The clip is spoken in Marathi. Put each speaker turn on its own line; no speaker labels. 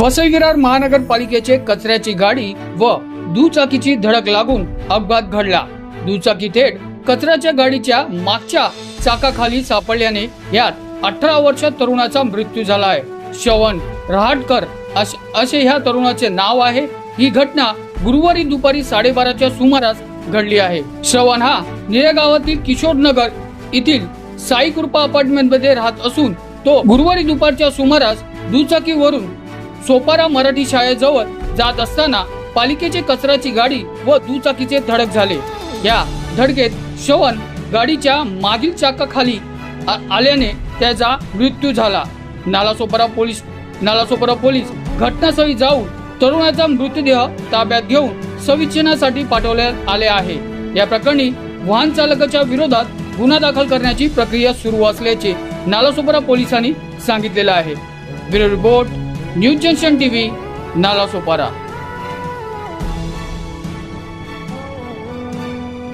वसई विरार महानगरपालिकेचे कचऱ्याची गाडी व दुचाकीची धडक लागून अपघात घडला. दुचाकी थेट कचऱ्याच्या गाडीच्या मागच्या चाकाखाली सापडल्याने यात अठरा वर्ष तरुणाचा मृत्यू झाला आहे श्रवण रहाटकर असे ह्या तरुणाचे नाव आहे. ही घटना गुरुवारी दुपारी साडेबाराच्या सुमारास घडली आहे. श्रवण हा निळे गावातील किशोर नगर येथील साई कृपा अपार्टमेंटमध्ये राहत असून तो गुरुवारी दुपारच्या सुमारास दुचाकीवरून सोपारा मराठी शाळेजवळ जात असताना पालिकेचे कचऱ्याची गाडी व दुचाकीचे धडक झाले. या धडकेत शोवन गाडीच्या मागील चाकाखाली आल्याने त्याचा मृत्यू झाला. नालासोपारा पोलीस नालासोपारा पोलीस घटनास्थळी जाऊन तरुणाचा मृतदेह ताब्यात घेऊन सविच्छेनासाठी पाठवण्यात आले आहे. या प्रकरणी वाहन चालकाच्या विरोधात गुन्हा दाखल करण्याची प्रक्रिया सुरू असल्याचे नालासोपारा पोलिसांनी सांगितलेलं आहे. Bureau report news junction TV Nalasopara